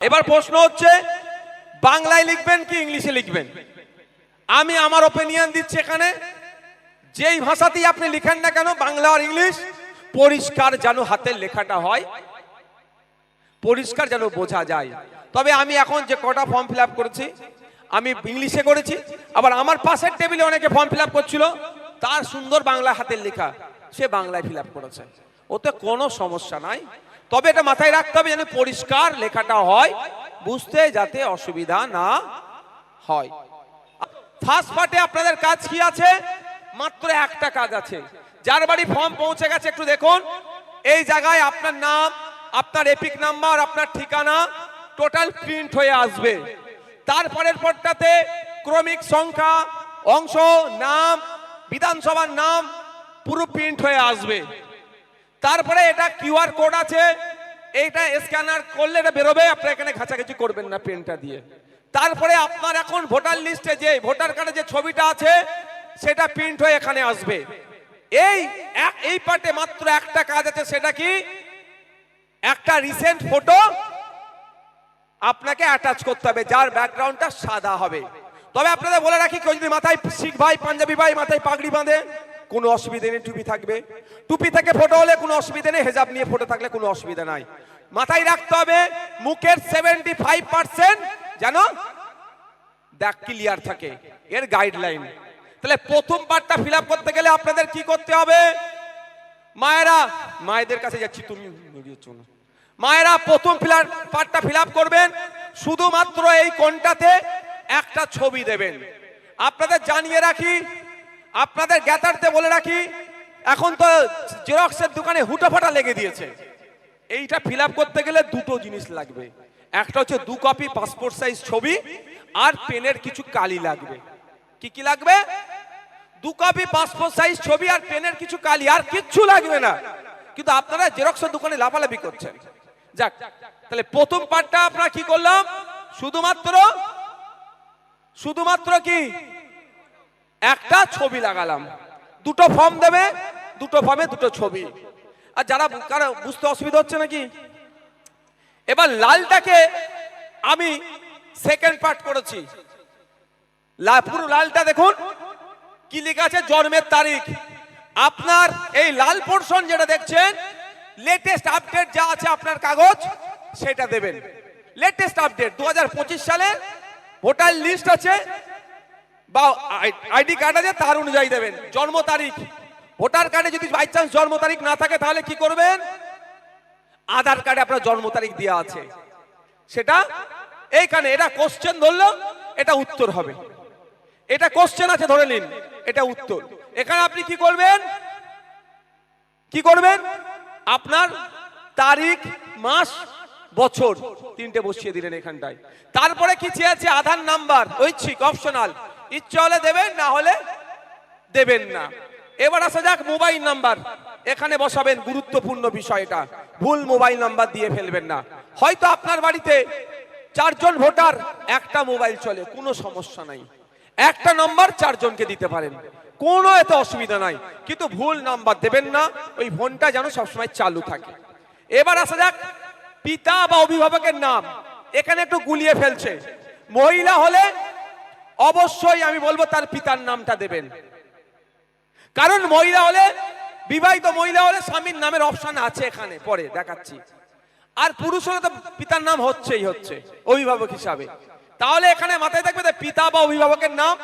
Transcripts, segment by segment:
এবার প্রশ্ন হচ্ছে, বাংলায় লিখবেন কি ইংলিশে লিখবেন? আমি আমার ওপিনিয়ন দিচ্ছি এখানে, যেই ভাষাতেই আপনি লিখেন না কেন, বাংলা আর ইংলিশ, পরিষ্কার যেন হাতের লেখাটা হয়, পরিষ্কার যেন বোঝা যায়। তবে আমি এখন যে কটা ফর্ম ফিল করেছি, আমি ইংলিশে করেছি, আবার আমার পাশের টেবিলে অনেকে ফর্ম ফিল করছিল, তার সুন্দর বাংলা হাতের লেখা সে বাংলায় ফিল করেছে। ওতে কোনো সমস্যা নাই। তবে এটা মাথায় রাখতে হবে যেন পরিষ্কার লেখাটা হয়, বুঝতে যাতে অসুবিধা না হয়। ফার্স্ট পার্টে আপনাদের কাজ কি আছে? মাত্র একটা কাজ আছে। যার বাড়ি ফর্ম পৌঁছে গেছে, একটু দেখুন। এই জায়গায় আপনার নাম, আপনার এপিক নাম্বার আপনার ঠিকানা টোটাল প্রিন্ট হয়ে আসবে। তারপরের পরটাতে ক্রমিক সংখ্যা, অংশ, নাম, বিধানসভার নাম পুরো প্রিন্ট হয়ে আসবে। তারপরে এটা কিউআর কোড আছে। এইটা স্ক্যানার করলে এটা বেরোবে আপনারা এখানে ঘাঁচাঘাচি করবেন না পেনটা দিয়ে। তারপরে আপনার এখন ভোটার লিস্টে যে ভোটার কার্ডে যে ছবিটা আছে, সেটা প্রিন্ট হয়ে এখানে আসবে। এই এই পার্টে মাত্র একটা কাজ আছে, সেটা কি? একটা রিসেন্ট ফটো আপনাকে অ্যাটাচ করতে হবে, যার ব্যাকগ্রাউন্ডটা সাদা হবে। তবে আপনাদের বলে রাখি, কেউ যদি মাথায় শিখ ভাই, পাঞ্জাবি ভাই, মাথায় পাগড়ি বাঁধে কোনো অসুবিধা নেই, টুপি থাকবে। টুপি থেকে ফটো হলে কোনো অসুবিধা নেই, হেজাব নিয়ে ফটো থাকলে কোনো অসুবিধা নাই। মাথায় রাখতে হবে, মুখের সেভেন্টি ফাইভ পার্সেন্ট যেন দেখ ক্লিয়ার থাকে, এর গাইডলাইন তাহলে প্রথম পার্টটা ফিল করতে গেলে আপনাদের কি করতে হবে? মায়েরা, মায়েদের কাছে যাচ্ছি, তুমি মায়েরা প্রথম ফিলার পার্টটা ফিল করবেন, শুধুমাত্র এই কোনটাতে একটা ছবি দেবেন। আপনাদের জানিয়ে রাখি আপনাদের জ্ঞাতার্থে বলে রাখি, এখন তো জেরক্সের দোকানে হুটোফাটা লেগে দিয়েছে। এইটা ফিল করতে গেলে দুটো জিনিস লাগবে। একটা হচ্ছে দু কপি পাসপোর্ট সাইজ ছবি আর পেনের কিছু কালি লাগবে। কি কি লাগবে? দু কপি পাসপোর্ট সাইজ ছবি আর পেনের কিছু কালি, আর কিচ্ছু লাগবে না। কিন্তু আপনারা জেরক্সের দোকানে লাফালাফি করছেন। যাক, তাহলে প্রথম পার্টটা আপনারা কি করলাম? শুধুমাত্র শুধুমাত্র কি? একটা ছবি লাগালাম। দুটো ফর্ম দেবে, দুটো ফর্মে দুটো ছবি। আর যারা কারও বুঝতে অসুবিধা হচ্ছে নাকি? এবার লালটাকে আমি সেকেন্ড পার্ট করেছি। পুরো লালটা দেখুন, কি লেখা আছে জন্মের তারিখ। আপনার এই লাল পোর্শন যেটা দেখছেন লেটেস্ট আপডেট যা আছে আপনার কাগজ, সেটা দেবেন। লেটেস্ট আপডেট দু সালের ভোটার লিস্ট আছে বা আইডি কার্ড আছে, তার অনুযায়ী দেবেন। জন্ম তারিখ। ভোটার কার্ডে যদি বাই চান্স জন্ম তারিখ না থাকে, তাহলে কি করবেন? আধার কার্ডে আপনার জন্ম তারিখ দেওয়া আছে। সেটা এইখানে, এটা কোশ্চেন ধরলো, এটা উত্তর হবে। এটা কোশ্চেন আছে, ধরে নিন, এটা উত্তর। এখানে আপনি কি করবেন? কি করবেন? আপনার তারিখ, মাস, বছর, তিনটে বসিয়ে দিলেন এখানটায়। তারপরে কি চেয়েছে আধার নাম্বার। ঐচ্ছিক অপশনাল ইচ্ছে হলে দেবেন, না হলে দেবেন না। এবার আসা যাক মোবাইল নাম্বার। এখানে বসাবেন গুরুত্বপূর্ণ বিষয়টা। ভুল মোবাইল নাম্বার দিয়ে ফেলবেন না। হয়তো আপনার বাড়িতে চারজন ভোটার, একটা মোবাইল চলে, কোনো সমস্যা নাই। একটা নাম্বার চারজনকে দিতে পারেন। কোনো এতে অসুবিধা নাই। কিন্তু ভুল নাম্বার দেবেন না, ওই ফোনটা যেন সবসময় চালু থাকে। এবার আসা যাক পিতা বা অভিভাবকের নাম। এখানে একটু গুলিয়ে ফেলছে। মহিলা হলে অবশ্যই আমি বলব তার পিতার নামটা দেবেন। কারণ মহিলা হলে, বিবাহিত মহিলা হলে স্বামীর নামের অপশন আছে এখানে, পরে দেখাচ্ছি। আর পুরুষ হলে তো পিতার নাম হচ্ছেই হচ্ছে, অভিভাবক হিসাবে। তাহলে এখানে মাথায় থাকবে যে পিতা বা অভিভাবকের নাম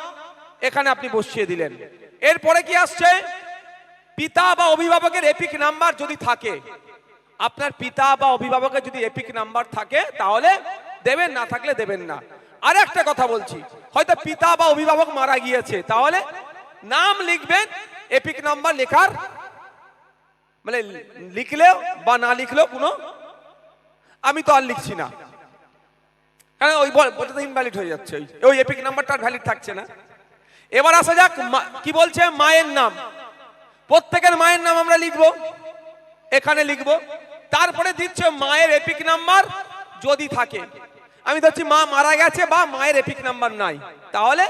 এখানে আপনি বসিয়ে দিলেন। এরপরে কি আসছে? পিতা বা অভিভাবকের এপিক নাম্বার যদি থাকে, আপনার পিতা বা অভিভাবকের যদি এপিক নাম্বার থাকে, তাহলে দেবেন, না থাকলে দেবেন না। আর একটা কথা বলছি। হয়তো পিতা বা অভিভাবক মারা গিয়েছে, তাহলে নাম লিখবেন, এপিক নাম্বার লেখার মানে লিখলেও বা না লিখলেও কোনো, আমি তো আর লিখছি না। কারণ ওই বল- ওটা তো ইনভ্যালিড হয়ে যাচ্ছে, ওই- এপিক নাম্বারটা ভ্যালিড থাকছে না। এবার আসা যাক কি বলছে? মায়ের নাম। প্রত্যেকের মায়ের নাম আমরা লিখব, এখানে লিখব। তারপরে দিচ্ছে মায়ের এপিক নাম্বার যদি থাকে। আমি ধরছি মা মারা গেছে, বা মায়ের এপিক নাম্বার নাই। তাহলে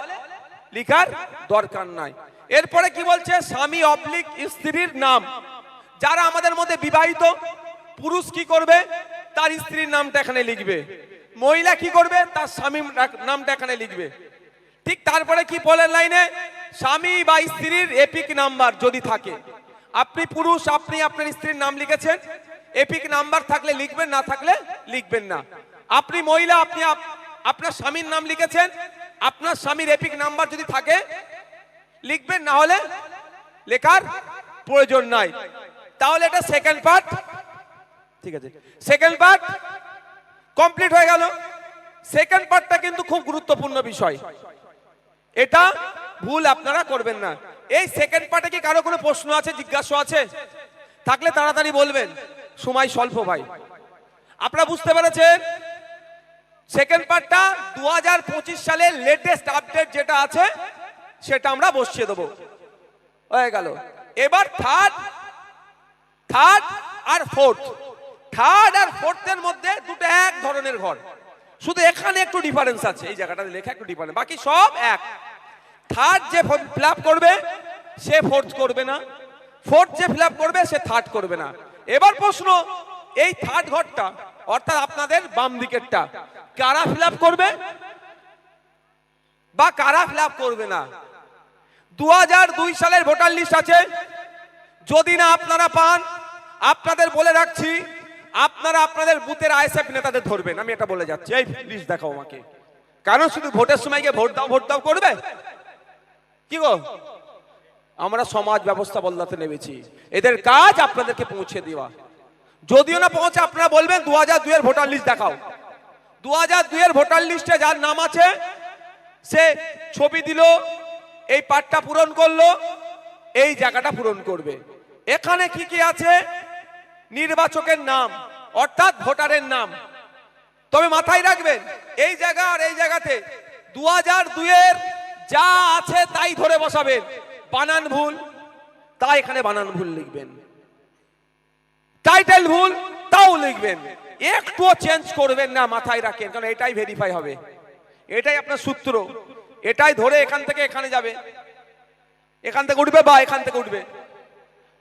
লিখার দরকার নাই। এরপরে কি বলছে? স্বামী অবলিক স্ত্রীর নাম। যারা আমাদের মধ্যে বিবাহিত, পুরুষ কি করবে? তার স্ত্রীর নামটা এখানে লিখবে। মহিলা কি করবে? তার স্বামী নামটা এখানে লিখবে। ঠিক তারপরে কি বলেন লাইনে? স্বামী বা স্ত্রীর এপিক নাম্বার যদি থাকে। আপনি পুরুষ, আপনি আপনার স্ত্রীর নাম লিখেছেন। এপিক নাম্বার থাকলে লিখবেন, না থাকলে লিখবেন না। আপনি মহিলা, আপনি আপ- আপনার স্বামীর নাম লিখেছেন, আপনার স্বামীর এপিক নাম্বার যদি থাকে, লিখবেন, না হলে লেখার প্রয়োজন নাই। তাহলে এটা সেকেন্ড পার্ট ঠিক আছে। সেকেন্ড পার্ট কমপ্লিট হয়ে গেল। সেকেন্ড পার্টটা কিন্তু খুব গুরুত্বপূর্ণ বিষয়। এটা ভুল আপনারা করবেন না। এই সেকেন্ড পার্টে কি কারও কোনো প্রশ্ন আছে, জিজ্ঞাসা আছে? থাকলে তাড়াতাড়ি বলবেন। সময় স্বল্প ভাই। আপনারা বুঝতে পেরেছেন? সেকেন্ড পার্টটা দু হাজার পঁচিশ সালের লেটেস্ট আপডেট যেটা আছে, সেটা আমরা বসিয়ে দেবো। হয়ে গেল। এবার থার্ড থার্ড আর ফোর্থ থার্ড আর ফোর্থের মধ্যে দুটো এক ধরনের ঘর। শুধু এখানে একটু ডিফারেন্স আছে, এই জায়গাটাতে লেখা একটু ডিফারেন্স বাকি সব এক। থার্ড যে ফিল করবে, সে ফোর্থ করবে না। ফোর্থ যে ফিল করবে, সে থার্ড করবে না। এবার প্রশ্ন, এই থার্ড ঘরটা অর্থাৎ আপনাদের বাম দিকেরটা। কারা ফিল করবে? বা কারা ফিল করবে না? দু সালের ভোটার লিস্ট আছে। যদি না আপনারা পান, আপনাদের বলে রাখছি, আপনারা আপনাদের বুথের আইএসএফ নেতাদের ধরবেন। আমি এটা বলে যাচ্ছি। এই লিস্ট দেখাও আমাকে। কারণ শুধু ভোটের সময় গিয়ে ভোট দাও ভোট দাও করবে? কি গো? আমরা সমাজ ব্যবস্থা বদলাতে নেমেছি। এদের কাজ আপনাদেরকে পৌঁছে দেওয়া। যদিও না পৌঁছে, আপনারা বলবেন দু হাজার দুইয়ের ভোটার লিস্ট দেখাও। দু হাজার দুইয়ের ভোটার লিস্টে যার নাম আছে, সে ছবি দিল, এই পাঠটা পূরণ করল, এই জায়গাটা পূরণ করবে। এখানে কি কি আছে? নির্বাচকের নাম, অর্থাৎ ভোটারের নাম। তবে মাথায় রাখবেন, এই জায়গা আর এই জায়গাতে দু হাজার দুইয়ের যা আছে তাই ধরে বসাবেন। বানান ভুল তা এখানে বানান ভুল লিখবেন। টাইটেল ভুল, তাও লিখবেন। একটুও চেঞ্জ করবেন না, মাথায় রাখেন, কারণ এটাই ভেরিফাই হবে। এটাই আপনার সূত্র। এটাই ধরে এখান থেকে এখানে যাবে। এখান থেকে উঠবে বা এখান থেকে উঠবে।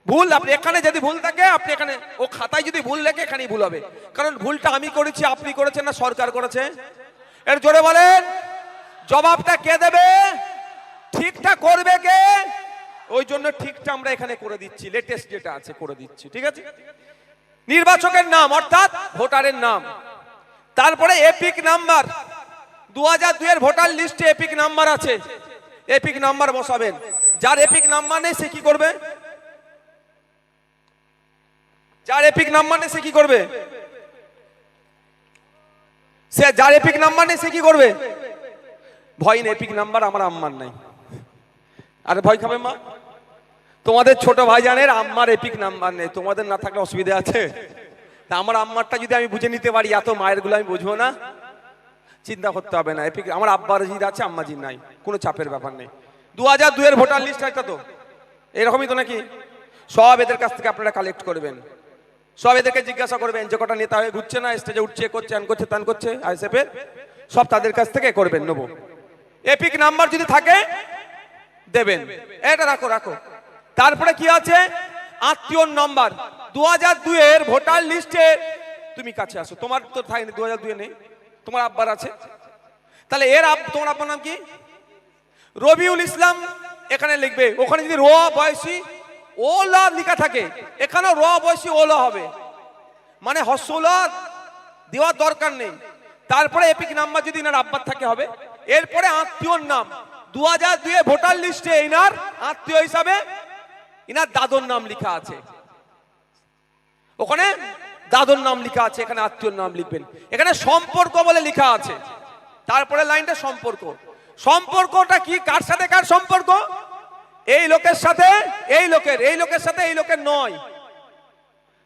ভুল, আপনি এখানে যদি ভুল থাকে, আপনি এখানে, ও খাতায় যদি ভুল লেখে, এখানেই ভুল হবে। কারণ ভুলটা আমি করেছি, আপনি করেছেন না, সরকার করেছে। এর জোরে বলেন, জবাবটা কে দেবে? ঠিকটা করবে কে? ওই জন্য ঠিকটা আমরা এখানে করে দিচ্ছি লেটেস্ট যেটা আছে, করে দিচ্ছি, ঠিক আছে? নির্বাচকের নাম, অর্থাৎ ভোটারের নাম। তারপরে এপিক নাম্বার। দু হাজার ভোটার লিস্টে এপিক নাম্বার আছে। এপিক নাম্বার বসাবেন। যার এপিক নাম্বার নেই, সে কি করবে? যার এপিক নাম্বার নেই, সে কি করবে? সে যার এপিক নাম্বার নেই, সে কি করবে? ভয় নেই, এপিক নাম্বার আমার আম্মার নাই। আরে ভয় খাবে মা? তোমাদের ছোট ভাইজানের আম্মার এপিক নাম্বার নেই। তোমাদের না থাকলে অসুবিধা আছে? তা আমার আম্মারটা যদি আমি বুঝে নিতে পারি, এত মায়েরগুলো আমি বুঝব না? চিন্তা করতে হবে না। এপিক আমার আব্বার জির আছে, আম্মাজির নাই। কোনো চাপের ব্যাপার নেই। দু হাজার দুয়ের ভোটার লিস্ট একটা তো? এরকমই তো নাকি? সব এদের কাছ থেকে আপনারা কালেক্ট করবেন। সব এদেরকে জিজ্ঞাসা করবেন, যে কটা নেতা হয়ে ঘুরছে না স্টেজে উঠছে, করছে আন করছে তান করছে আইসেফের সব তাদের কাছ থেকে করবেন, নেব। এপিক নাম্বার যদি থাকে, দেবেন। এটা রাখো রাখো। তারপরে কি আছে? আত্মীয় নাম্বার। দু হাজার দুইয়ের ভোটার লিস্টে তুমি কাছে আসো। তোমার তো থাকেনি দু হাজার দুয়ে নেই। তোমার আব্বার আছে। তাহলে এর আব তোমার আব্বার নাম কি? রবিউল ইসলাম এখানে লিখবে। ওখানে যদি র বয়সী ওলা লেখা থাকে, এখানেও র বয়সী ওলা হবে। মানে হসলা দেওয়ার দরকার নেই। তারপরে এপিক নাম্বার যদি এনার আব্বার থাকে হবে। এরপরে আত্মীয়র নাম। দু হাজার দুয়ে ভোটার লিস্টে এনার আত্মীয় হিসাবে এনার দাদর নাম লেখা আছে। ওখানে দাদর নাম লেখা আছে, এখানে আত্মীয়র নাম লিখবেন। এখানে সম্পর্ক বলে লেখা আছে। তারপরে লাইনটা সম্পর্ক। সম্পর্কটা কি? কার সাথে কার সম্পর্ক? এই লোকের সাথে, এই লোকের এই লোকের সাথে, এই লোকের নয়।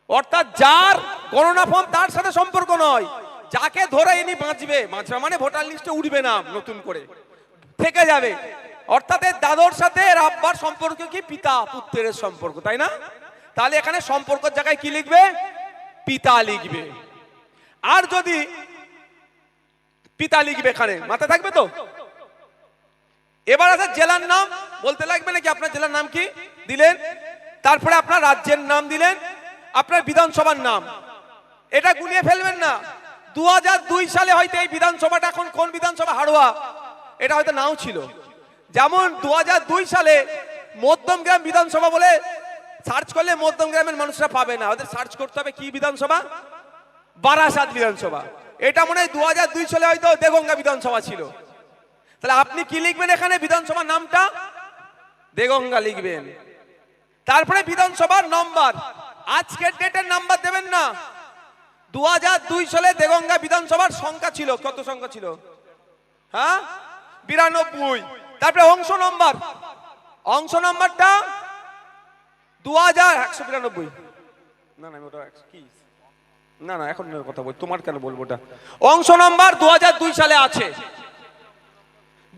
অর্থাৎ যার গণনা ফর্ম তার সাথে সম্পর্ক নয়। যাকে ধরে ইনি বাঁচবে বাঁচবে মানে ভোটার লিস্টে উঠবে না নতুন করে। থেকে যাবে। অর্থাৎ এর দাদর সাথে এর আব্বার সম্পর্ক কি? পিতা পুত্রের সম্পর্ক, তাই না? তাহলে এখানে সম্পর্কের জায়গায় কি লিখবে? পিতা লিখবে। আর যদি পিতা লিখবে এখানে, মাথায় থাকবে তো? এবার আছে জেলার নাম, বলতে লাগবে নাকি আপনার জেলার নাম কি? দিলেন। তারপরে আপনার রাজ্যের নাম দিলেন। আপনার বিধানসভার নাম। এটা গুলিয়ে ফেলবেন না। দু সালে হয়তো এই বিধানসভাটা এখন কোন বিধানসভা? হাড়োয়া। এটা হয়তো নাও ছিল। যেমন দু সালে মধ্যমগ্রাম বিধানসভা বলে সার্চ করলে মধ্যমগ্রামের মানুষরা পাবে না। ওদের সার্চ করতে হবে কি বিধানসভা? বারাসাত বিধানসভা। এটা মনে হয় দু হাজার দুই সালে হয়তো দেগঙ্গা বিধানসভা ছিল। তাহলে আপনি কি লিখবেন এখানে বিধানসভার নামটা? দেগঙ্গা লিখবেন। তারপরে বিধানসভার নম্বর। আজকের ডেটের নাম্বার দেবেন না। দু দুই সালে দেগঙ্গা বিধানসভার সংখ্যা ছিল। কত সংখ্যা ছিল? হ্যাঁ? বিরানব্বই। তারপরে অংশ নম্বর। অংশ নম্বরটা দু হাজার একশো বিরানব্বই। না না ওটা কি? না না, এখন কথা বল তোমার কেন বলব ওটা? অংশ নম্বর দু হাজার দুই সালে আছে।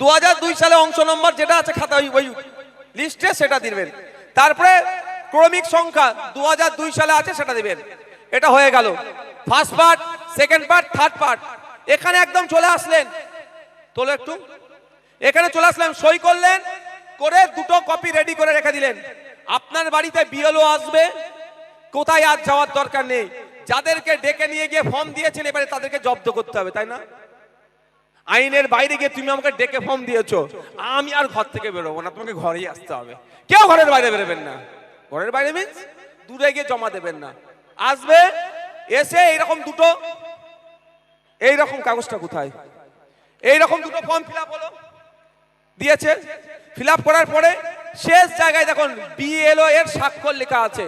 দু হাজার দুই সালে অংশ নম্বর যেটা আছে খাতা ওই লিস্টে সেটা দিবেন। তারপরে ক্রমিক সংখ্যা দু হাজার দুই সালে আছে সেটা দিবেন। এটা হয়ে গেল। First part, second part, third part. এখানে একদম চলে আসলেন। তোলো একটু। এখানে চলে আসলাম সই করলেন, করে দুটো কপি রেডি করে রেখে দিলেন। আপনার বাড়িতে বিএলও আসবে, কোথায় আজ যাওয়ার দরকার নেই। যাদেরকে ডেকে নিয়ে গিয়ে ফর্ম দিয়েছেন, এবারে তাদেরকে জব্দ করতে হবে, তাই না? আইনের বাইরে গিয়ে তুমি আমাকে ডেকে ফর্ম দিয়েছ, আমি আর ঘর থেকে বেরোবো না, তোমাকে ঘরেই আসতে হবে। কেউ ঘরের বাইরে বেরোবেন না। ঘরের বাইরে মিন্স দূরে গিয়ে জমা দেবেন না। আসবে, এসে এইরকম দুটো, এইরকম কাগজটা কোথায়? এইরকম দুটো ফর্ম ফিল আপ হলো। দিয়েছে। ফিল করার পরে শেষ জায়গায় দেখুন বিএলও এর স্বাক্ষর লেখা আছে।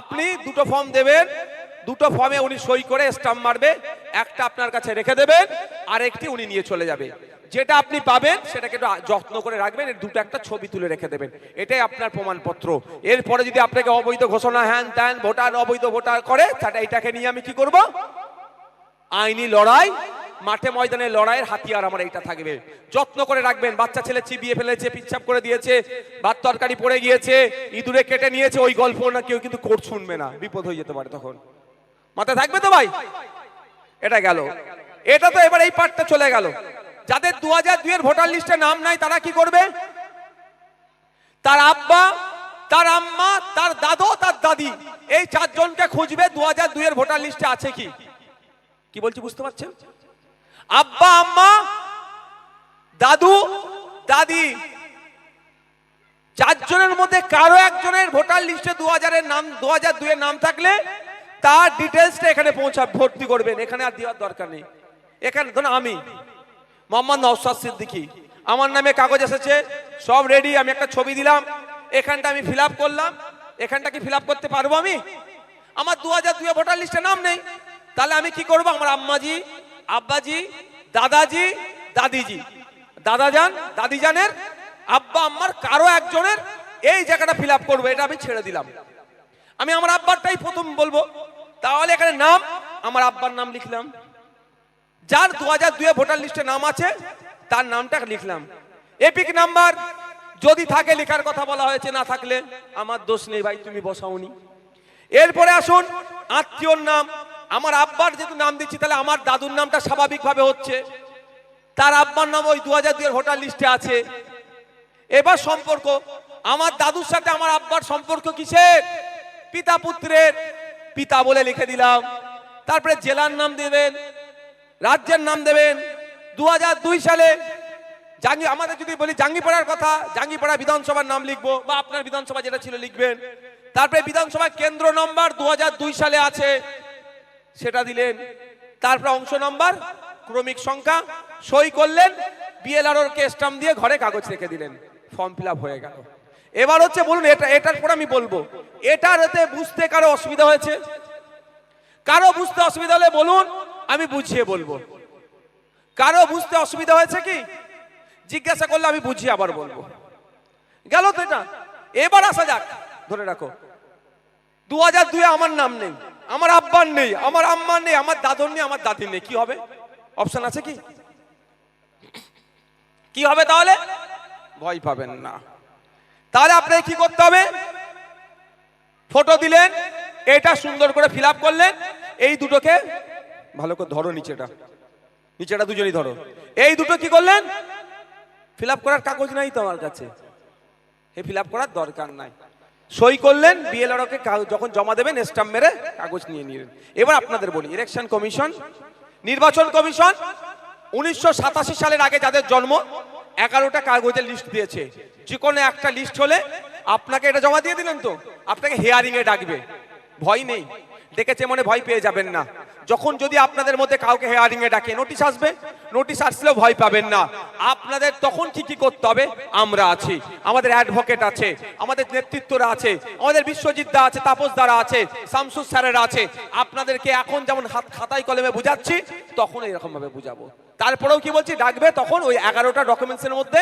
আপনি দুটো ফর্ম দেবেন, দুটো ফর্মে উনি সই করে স্টাম্প মারবে, একটা আপনার কাছে রেখে দেবেন আর একটি উনি নিয়ে চলে যাবে। যেটা আপনি পাবেন সেটাকে একটু যত্ন করে রাখবেন, এর দুটো একটা ছবি তুলে রেখে দেবেন। এটাই আপনার প্রমাণপত্র। এরপরে যদি আপনাকে অবৈধ ঘোষণা, হ্যান ত্যান, ভোটার অবৈধ ভোটার করে, তাহলে এটাকে নিয়ে আমি কি করব? আইনি লড়াই, মাঠে ময়দানে লড়াইয়ের হাতিয়ার আমার এইটা থাকবে। যত্ন করে রাখবেন, বাচ্চা ছেলে চিবিয়ে ফেলেছে, পিচ্ছাপ করে দিয়েছে, ভাত তরকারি পড়ে গিয়েছে, ইঁদুরে কেটে নিয়েছে, ওই গল্প না কেউ কিন্তু কোর্ট শুনবে না, বিপদ হয়ে যেতে পারে তখন। মাথায় থাকবে তো ভাই? এটা গেল। এটা তো এবার এই পার্টটা চলে গেল। যাদের দু হাজার দুইয়ের ভোটার লিস্টে নাম নাই, তারা কি করবে? তার আব্বা, তার আম্মা, তার দাদু, তার দাদি, এই চারজনকে খুঁজবে দু হাজার দুইয়ের ভোটার লিস্টে আছে কি? কি বলছি বুঝতে পারছেন? আব্বা, আম্মা, দাদু, দাদি, চারজনের মধ্যে কারও একজনের ভোটার লিস্টে দু হাজারের নাম, দু হাজার দুইয়ের নাম থাকলে তার ডিটেলসটা এখানে পৌঁছা ভর্তি করবেন। এখানে আর দেওয়ার দরকার নেই। এখানে ধরুন আমি, মোহাম্মদ নওসাদ সিদ্দিকি। আমার নামে কাগজ এসেছে, সব রেডি আমি একটা ছবি দিলাম। এখানটা আমি ফিল করলাম। এখানটা কি ফিল করতে পারব আমি? আমার দু হাজার দুয়ে ভোটার লিস্টে নাম নেই। তাহলে আমি কি করব? আমার আম্মাজি, আব্বাজি, দাদাজি, দাদিজি। দাদাজান দাদিজানের আব্বা, আম্মার কারও একজনের এই জায়গাটা ফিল আপ করব, এটা আমি ছেড়ে দিলাম। আমি আমার আব্বারটাই প্রথম বলব। তাহলে এখানে নাম, আমার আব্বার নাম লিখলাম। যার দু হাজার দুয়ে ভোটার লিস্টে নাম আছে, তার নামটা লিখলাম। এপিক নাম্বার, যদি থাকে লেখার কথা বলা হয়েছে, না থাকলে আমার দোষ নেই ভাই, তুমি বসাওনি। এরপরে আসুন, আত্মীয়র নাম আমার আব্বার যেহেতু নাম দিচ্ছি, তাহলে আমার দাদুর নামটা স্বাভাবিকভাবে হচ্ছে। তার আব্বার নাম ওই দু হাজার দুয়ের ভোটার লিস্টে আছে। এবার সম্পর্ক, আমার দাদুর সাথে আমার আব্বার সম্পর্ক কিসের? পিতা পুত্রের। পিতা বলে লিখে দিলাম। তারপরে জেলার নাম দেবেন, রাজ্যের নাম দেবেন। দু হাজার দুই সালে জাঙ্গি, আমাদের যদি বলি জাঙ্গিপাড়ার কথা, জাঙ্গিপাড়া বিধানসভার নাম লিখব, বা আপনার বিধানসভা যেটা ছিল লিখবেন। তারপরে বিধানসভা কেন্দ্র নম্বর দু হাজার দুই সালে আছে। সেটা দিলেন। তারপর অংশ নম্বর, ক্রমিক সংখ্যা, সই করলেন বিএলআর কে স্টাম্প দিয়ে ঘরে কাগজ রেখে দিলেন। ফর্ম ফিল হয়ে গেল। এবার হচ্ছে বলুন, এটা, এটার পর আমি বলব, এটার এতে বুঝতে কারও অসুবিধা হয়েছে? কারও বুঝতে অসুবিধা হলে বলুন, আমি বুঝিয়ে বলব। কারও বুঝতে অসুবিধা হয়েছে কি? জিজ্ঞাসা করলে আমি বুঝিয়ে আবার বলব। গেল তো এটা। এবার আসা যাক, ধরে রাখো। দু হাজার দুয়ে আমার নাম নেই। আমার আব্বার নেই, আমার আম্মার নেই, আমার দাদর নেই, আমার দাদির নেই। কি হবে? অপশন আছে কি? কি হবে তাহলে? ভয় পাবেন না। তাহলে আপনাকে কি করতে হবে? ফটো দিলেন, এটা সুন্দর করে ফিল করলেন, এই দুটোকে ভালো করে ধরো নিচেটা। নিচেটা দুজনই ধরো। এই দুটো কি করলেন? ফিল করার কাগজ নাই তো আমার কাছে। এই ফিল করার দরকার নাই। সই করলেন বিএলআরকে যখন জমা দেবেন, স্টাম্প মেরে কাগজ নিয়ে নিলেন। এবার আপনাদের বলি, ইলেকশন কমিশন, নির্বাচন কমিশন, উনিশশো সাতাশি সালের আগে যাদের জন্ম, এগারোটা কাগজের লিস্ট দিয়েছে। যে কোনো একটা লিস্ট হলে আপনাকে এটা জমা দিয়ে দিলেন তো? আপনাকে হেয়ারিংয়ে ডাকবে। ভয় নেই। ডেকেছে মনে ভয় পেয়ে যাবেন না। যখন যদি আপনাদের মধ্যে কাউকে হেয়ারিং এ ডাকে নোটিশ আসবে। নোটিশ আসলেও ভয় পাবেন না। আপনাদের তখন কি কি করতে হবে? আমরা আছি। আমাদের অ্যাডভোকেট আছে, আমাদের নেতৃত্বরা আছে, আমাদের বিশ্বজিৎ দা আছে, তাপস দ্বারা আছে, শামসুর স্যারেরা আছে। আপনাদেরকে এখন যেমন হাত, খাতায় কলমে বুঝাচ্ছি তখন এরকম ভাবে বুঝাবো। তারপরেও কি বলছি? ডাকবে তখন ওই এগারোটা ডকুমেন্টসের মধ্যে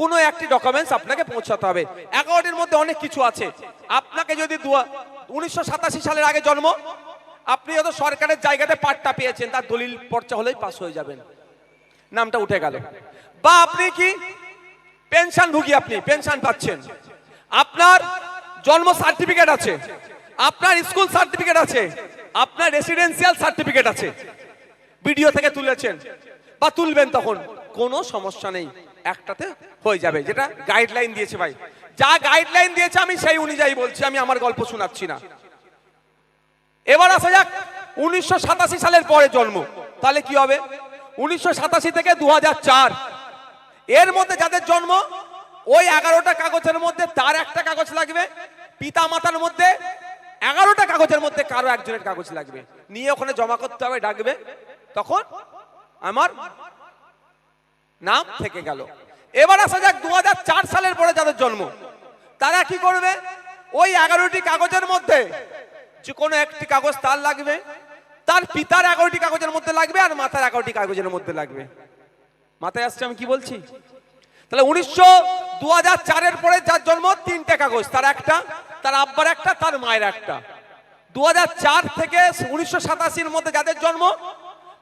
কোনো একটি ডকুমেন্টস আপনাকে পৌঁছাতে হবে। এগারোটির মধ্যে অনেক কিছু আছে। আপনাকে যদি উনিশশো সাতাশি সালের আগে জন্ম আপনি হয়তো সরকারের জায়গাতে পাট্টা পেয়েছেন, তার দলিল পর্চা হলেই পাস হয়ে যাবেন। নামটা উঠে গেল। বা আপনি কি পেনশন ভুগি আপনি, পেনশন পাচ্ছেন? আপনার জন্ম সার্টিফিকেট আছে, আপনার স্কুল সার্টিফিকেট আছে, আপনার রেসিডেন্সিয়াল সার্টিফিকেট আছে। ভিডিও থেকে তুলেছেন বা তুলবেন তখন, কোনো সমস্যা নেই, একটাতে হয়ে যাবে। যেটা গাইডলাইন দিয়েছে ভাই। যা গাইডলাইন দিয়েছে আমি সেই অনুযায়ী বলছি, আমি আমার গল্প শোনাচ্ছি না। এবার আসা যাক, উনিশশো সাতাশি সালের পরে জন্ম। তাহলে কি হবে? উনিশশো সাতাশি থেকে দু হাজার চার। এর মধ্যে যাদের জন্ম, ওই এগারোটা কাগজের মধ্যে তার একটা কাগজ লাগবে পিতা মাতার মধ্যে এগারোটা কাগজের মধ্যে কারও একজনের কাগজ লাগবে। নিয়ে ওখানে জমা করতে হবে, ডাকবে। তখন আমার নাম থেকে গেল। এবার আসা যাক দু হাজার চার সালের পরে যাদের জন্ম, তারা কি করবে? ওই এগারোটি কাগজের মধ্যে যে কোনো একটি কাগজ তার লাগবে। তার পিতার এগারোটি কাগজের মধ্যে লাগবে আর মাতার এগারোটি কাগজের মধ্যে লাগবে। মাথায় আসছে আমি কি বলছি? তাহলে উনিশশো দু হাজার চারের পরে যার জন্ম তিনটে কাগজ, তার একটা, তার আব্বার একটা, তার মায়ের একটা। দু চার থেকে উনিশশো সাতাশির মধ্যে যাদের জন্ম,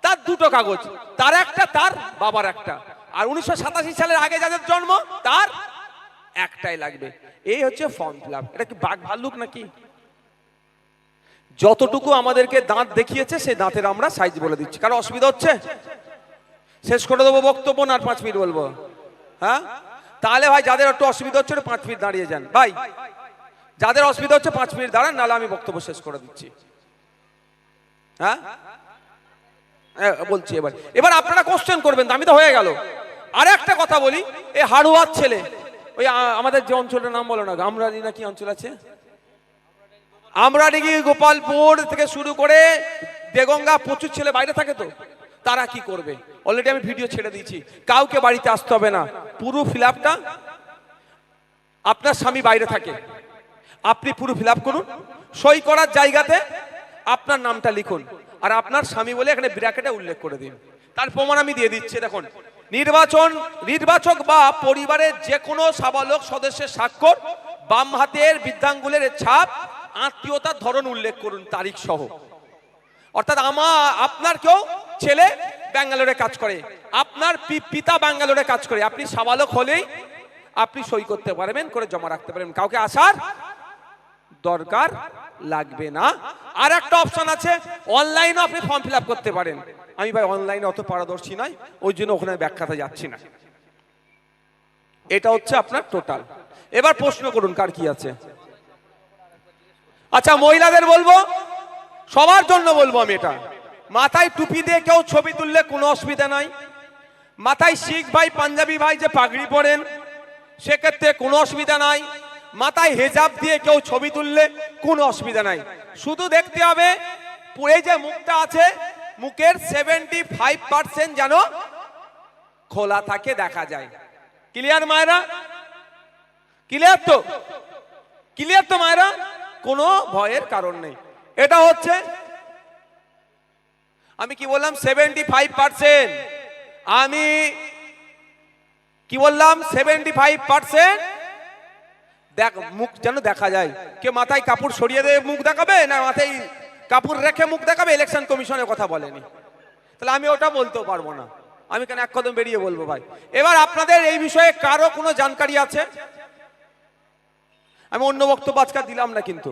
তার দুটো কাগজ, তার একটা, তার বাবার একটা। আর উনিশশো সাতাশি সালের আগে যাদের জন্ম, তার একটাই লাগবে। এই হচ্ছে ফর্ম ফিল আপ এটা কি বাঘ ভাল্লুক নাকি? যতটুকু আমাদেরকে দাঁত দেখিয়েছে, সেই দাঁতের আমরা সাইজ বলে দিচ্ছি। কারণ অসুবিধা হচ্ছে? শেষ করে দেবো বক্তব্য না আর পাঁচ মিনিট বলব? হ্যাঁ? তাহলে ভাই, যাদের একটু অসুবিধা হচ্ছে পাঁচ মিনিট দাঁড়িয়ে যান। ভাই, যাদের অসুবিধা হচ্ছে, পাঁচ মিনিট দাঁড়ান, নাহলে আমি বক্তব্য শেষ করে দিচ্ছি। হ্যাঁ? বলছি এবার। এবার আপনারা কোশ্চেন করবেন আমি তো হয়ে গেল। আর একটা কথা বলি এই হাড়ুয়ার ছেলে, ওই আমাদের যে অঞ্চলের নাম বলো না, গামরানি না কি অঞ্চল আছে? আমরা নাকি গোপালপুর থেকে শুরু করে দেগঙ্গা প্রচুর ছেলে বাইরে থাকে তো, তারা কি করবে? অলরেডি আমি ভিডিও ছেড়ে দিয়েছি। কাউকে বাড়িতে আসতে হবে না। পুরো ফিল আপনার স্বামী বাইরে থাকে। আপনি পুরো ফিল করুন। সই করার জায়গাতে আপনার নামটা লিখুন। আর আপনার স্বামী বলে এখানে ব্র্যাকেটে উল্লেখ করে দিন। তার প্রমাণ আমি দিয়ে দিচ্ছি, দেখুন। নির্বাচন, নির্বাচক বা পরিবারের যে কোনো সাবালক সদস্যের স্বাক্ষর বাম হাতের বৃদ্ধাঙ্গুলের ছাপ আত্মীয়তার ধরন উল্লেখ করুন, তারিখ সহ। অর্থাৎ আমা আপনার কেউ ছেলে ব্যাঙ্গালোরে কাজ করে, আপনার পিতা ব্যাঙ্গালোরে কাজ করে, আপনি সাবালক হলেই আপনি সই করতে পারবেন, করে জমা রাখতে পারবেন। কাউকে আসার দরকার লাগবে না। আর একটা অপশন আছে অনলাইনে আপনি ফর্ম ফিল করতে পারেন। আমি ভাই অনলাইনে অত পারদর্শী নয় ওই জন্য ওখানে ব্যাখ্যাতে যাচ্ছি না। এটা হচ্ছে আপনার টোটাল এবার প্রশ্ন করুন, কার কি আছে? আচ্ছা মহিলাদের বলব? সবার জন্য বলব আমি এটা। মাথায় টুপি দিয়ে কেউ ছবি তুললে কোনো অসুবিধা নাই। মাথায় শিখ ভাই, পাঞ্জাবি ভাই যে পাগড়ি পরেন, সেক্ষেত্রে কোনো অসুবিধা নাই। মাথায় হেজাব দিয়ে কেউ ছবি তুললে কোনো অসুবিধা নাই। শুধু দেখতে হবে, পুরে যে মুখটা আছে, মুখের সেভেন্টি ফাইভ পার্সেন্ট যেন খোলা থাকে, দেখা যায়। ক্লিয়ার মায়েরা? ক্লিয়ার তো? ক্লিয়ার তো মায়েরা? কোনো ভয়ের কারণ নেই। এটা হচ্ছে, আমি কি বললাম? সেভেন্টি ফাইভ পার্সেন্ট আমি কি বললাম? সেভেন্টি ফাইভ পার্সেন্ট দেখ, মুখ যেন দেখা যায়। কে মাথায় কাপড় সরিয়ে দিয়ে মুখ দেখাবে? না, মাথায় কাপড় রেখে মুখ দেখাবে? ইলেকশন কমিশনের কথা বলেনি। তাহলে আমি ওটা বলতেও পারব না। আমি কেন এক কদম বেরিয়ে বলব ভাই? এবার আপনাদের এই বিষয়ে কারও কোনো জানকারি আছে? আমি অন্য বক্তব্য আজকে দিলাম না কিন্তু।